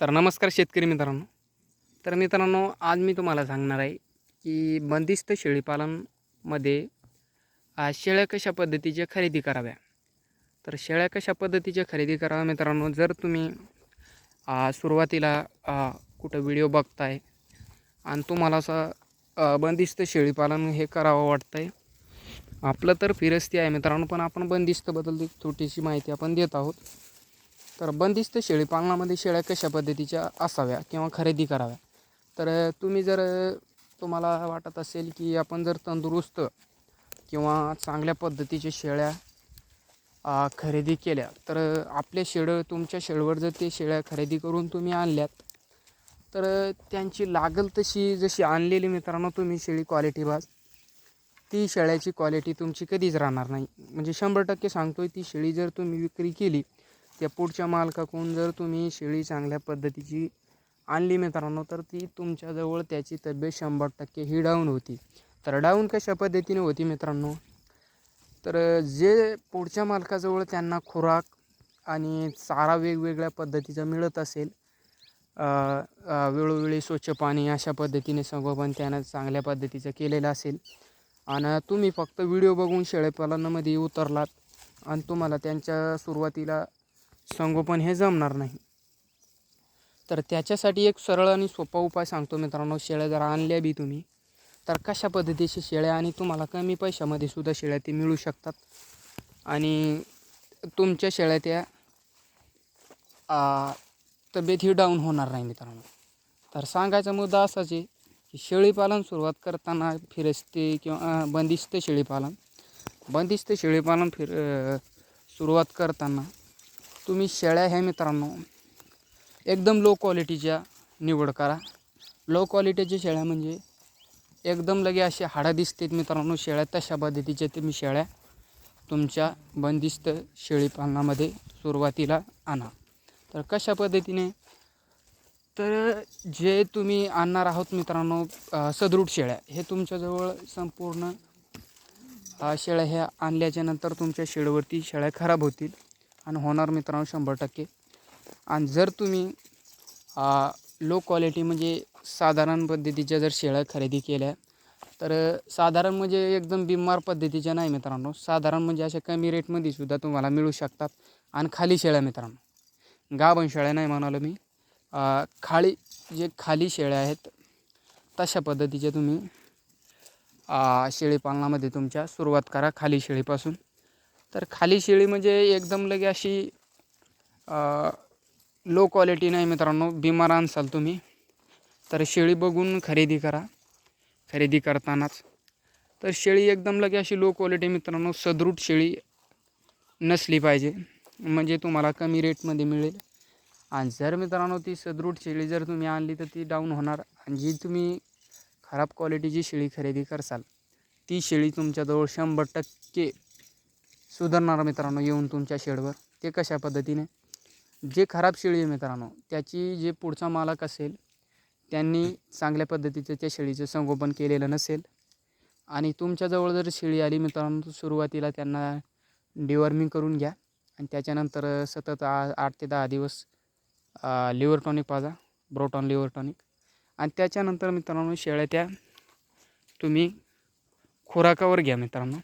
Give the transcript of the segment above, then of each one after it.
तर नमस्कार शेतकरी मित्रांनो. तर मित्रांनो आज मी तुम्हाला सांगणार आहे की बंदिस्त शेळीपालनमध्ये शेळ्या कशा पद्धतीच्या खरेदी कराव्या. तर शेळ्या कशा पद्धतीच्या खरेदी कराव्या मित्रांनो जर तुम्ही सुरुवातीला कुठं व्हिडिओ बघताय आणि तुम्हाला असं बंदिस्त शेळीपालन हे करावं वाटतं आहे आपलं तर फिरस्ती आहे मित्रांनो पण आपण बंदिस्तबद्दल एक छोटीशी माहिती आपण देत आहोत. तर बंदिस्त शेळीपालनामध्ये शेळ्या कशा पद्धतीच्या असाव्या किंवा खरेदी कराव्या? तर तुम्ही जर तुम्हाला वाटत असेल की आपण जर तंदुरुस्त किंवा चांगल्या पद्धतीच्या शेळ्या खरेदी केल्या तर आपल्या शेळं तुमच्या शेळवर जर ते शेळ्या खरेदी करून तुम्ही आणल्यात तर त्यांची लागल तशी जशी आणलेली मित्रांनो तुम्ही शेळी क्वालिटी बाज ती शेळ्याची क्वालिटी तुमची कधीच राहणार नाही. म्हणजे शंभर टक्के सांगतोय ती शेळी जर तुम्ही विक्री केली त्या पुढच्या मालकाकडून जर तुम्ही शेळी चांगल्या पद्धतीची आणली मित्रांनो तर ती तुमच्याजवळ त्याची तब्येत शंभर टक्के ही डाऊन होती. तर डाऊन कशा पद्धतीने होती मित्रांनो? तर जे पुढच्या मालकाजवळ त्यांना खुराक आणि चारा वेगवेगळ्या पद्धतीचा मिळत असेल वेळोवेळी स्वच्छ पाणी अशा पद्धतीने संगोपन त्यानं चांगल्या पद्धतीचं केलेलं असेल. आणि तुम्ही फक्त व्हिडिओ बघून शेळेपालनामध्ये उतरलात आणि तुम्हाला त्यांच्या सुरुवातीला संगोपन हे जमणार नाही. तर त्याच्यासाठी एक सरळ आणि सोपा उपाय सांगतो मित्रांनो शेळ्या जर आणल्या बी तुम्ही तर कशा पद्धतीची शेळ्या आणि तुम्हाला कमी पैशामध्ये सुद्धा शेळ्या ते मिळू शकतात. आणि तुमच्या शेळ्या त्या तब्येत ही डाऊन होणार नाही मित्रांनो. तर सांगायचा मुद्दा असाच आहे की शेळीपालन सुरुवात करताना फिरस्ते किंवा बंदिस्त शेळीपालन बंदिस्त शेळीपालन फिर सुरुवात करताना तुम्ही शेळ्या ह्या मित्रांनो एकदम लो क्वालिटीच्या निवड करा. लो क्वालिटीच्या शेळ्या म्हणजे एकदम लगे असे हाडा दिसतात मित्रांनो शेळ्या तशा पद्धतीच्या तुम्ही शेळ्या तुमच्या बंदिस्त शेळीपालनामध्ये सुरुवातीला आणा. तर कशा पद्धतीने? तर जे तुम्ही आणणार आहोत मित्रांनो सदृढ शेळ्या हे तुमच्याजवळ संपूर्ण शेळ्या ह्या आणल्याच्यानंतर तुमच्या शेळीवरती शेळ्या खराब होतील. आणि होणार मित्रांनो शंभर टक्के. आणि जर तुम्ही लो क्वालिटी म्हणजे साधारण पद्धतीच्या जर शेळ्या खरेदी केल्या तर साधारण म्हणजे एकदम बिमार पद्धतीच्या नाही मित्रांनो. साधारण म्हणजे अशा कमी रेटमध्ये सुद्धा तुम्हाला मिळू शकतात. आणि खाली शेळ्या मित्रांनो. गाभण शेळ्या नाही म्हणालो मी. खाली जे खाली शेळ्या आहेत तशा पद्धतीच्या तुम्ही शेळीपालनामध्ये तुमच्या सुरुवात करा खाली शेळीपासून. तर खाली शेळी म्हणजे एकदम लगे अशी लो क्वालिटी नाही मित्रांनो बिमार आणसाल तुम्ही तर शेळी बघून खरेदी करा खरेदी करतानाच. तर शेळी एकदम लगे अशी लो क्वालिटी मित्रांनो सदृढ शेळी नसली पाहिजे म्हणजे तुम्हाला कमी रेटमध्ये मिळेल. आणि जर मित्रांनो ती सदृढ शेळी जर तुम्ही आणली तर ती डाऊन होणार. आणि जी तुम्ही खराब क्वालिटीची शेळी खरेदी करसाल ती शेळी तुमच्याजवळ शंभर टक्के सुधारणार मित्रांनो येऊन तुमच्या शेडवर. ते कशा पद्धतीने? जे खराब शेळी आहे मित्रांनो त्याची जे पुढचा मालक असेल त्यांनी चांगल्या पद्धतीचं त्या शेळीचं संगोपन केलेलं नसेल. आणि तुमच्याजवळ जर शेळी आली मित्रांनो सुरुवातीला त्यांना डिवॉर्मिंग करून घ्या. आणि त्याच्यानंतर सतत आ आठ ते दहा दिवस लिव्हर टॉनिक पाजा ब्रोटॉन लिव्हर टॉनिक आणि त्याच्यानंतर मित्रांनो शेळ्या त्या तुम्ही खुराकावर घ्या मित्रांनो.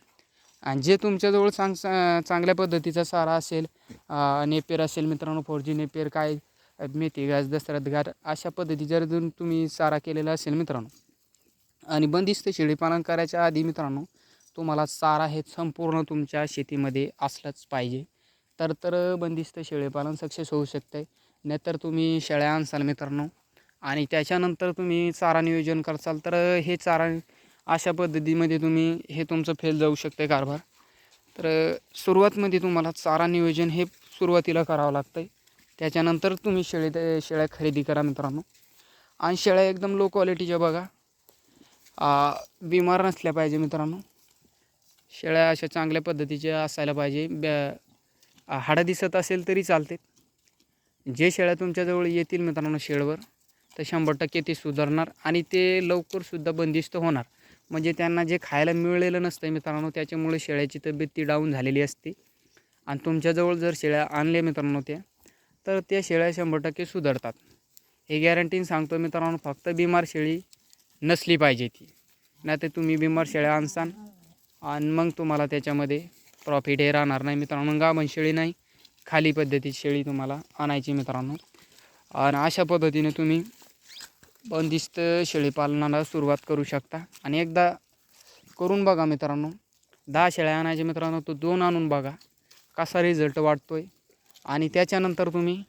आणि जे तुमच्याजवळ चांग चांगल्या पद्धतीचा सारा असेल नेपेर असेल मित्रांनो फोर जी नेपेर काय मेथी घास दसऱ्यात घाट अशा पद्धती जर तुम्ही चारा केलेला असेल मित्रांनो आणि बंदिस्त शेळीपालन करायच्या आधी मित्रांनो तुम्हाला चारा हे संपूर्ण तुमच्या शेतीमध्ये असलंच पाहिजे. तर तर बंदिस्त शेळीपालन सक्सेस होऊ शकते नाहीतर तुम्ही शेळ्या आणसाल मित्रांनो आणि त्याच्यानंतर तुम्ही चारा नियोजन करसाल तर हे चारा अशा पद्धतीमध्ये तुम्ही हे तुमचं फेल जाऊ शकते कारभार. तर सुरुवातमध्ये तुम्हाला चारा नियोजन हे सुरुवातीला करावं लागतं आहे त्याच्यानंतर तुम्ही शेळी शेळ्या खरेदी करा मित्रांनो. आणि शेळ्या एकदम लो क्वालिटीच्या बघा. बिमार नसल्या पाहिजे मित्रांनो. शेळ्या अशा चांगल्या पद्धतीच्या असायला पाहिजे. ब्या हाडं दिसत असेल तरी चालते. जे शेळ्या तुमच्याजवळ येतील मित्रांनो शेळवर तर शंभर टक्के ते सुधारणार आणि ते लवकरसुद्धा बंदिस्त होणार. म्हणजे त्यांना जे खायला मिळलेलं नसतं मित्रांनो त्याच्यामुळे शेळ्याची तब्येत ती डाऊन झालेली असते. आणि तुमच्याजवळ जर शेळ्या आणल्या मित्रांनो त्या तर त्या शेळ्या शंभर टक्के सुधारतात. हे गॅरंटीन सांगतो मित्रांनो फक्त बिमार शेळी नसली पाहिजे ती. नाही तर तुम्ही बिमार शेळ्या आणसान आणि मग तुम्हाला त्याच्यामध्ये प्रॉफिट हे राहणार नाही मित्रांनो. गाभण शेळी नाही खाली पद्धतीची शेळी तुम्हाला आणायची मित्रांनो. आणि अशा पद्धतीने तुम्ही बंदिस्त शेळीपालनाला सुरुवात करू शकता. आणि एकदा करून बघा मित्रांनो. दहा शेळ्या आणायचे मित्रांनो तो दोन आणून बघा कसा रिझल्ट वाटतो आहे आणि त्याच्यानंतर तुम्ही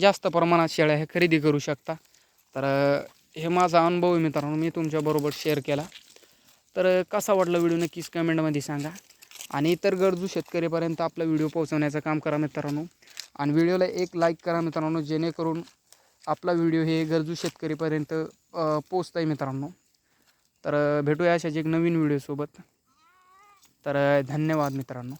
जास्त प्रमाणात शेळ्या हे खरेदी करू शकता. तर हे माझा अनुभव आहे मित्रांनो. मी तुमच्याबरोबर शेअर केला. तर कसा वाटला व्हिडिओ नक्कीच कमेंटमध्ये सांगा. आणि इतर गरजू शेतकरीपर्यंत आपला व्हिडिओ पोहोचवण्याचं काम करा मित्रांनो. आणि व्हिडिओला एक लाईक करा मित्रांनो जेणेकरून आपला व्हिडिओ हे गरजू शेतकरीपर्यंत पोचतं पोचत आहे मित्रांनो. तर भेटूया अशाच एक नवीन व्हिडिओसोबत. तर धन्यवाद मित्रांनो.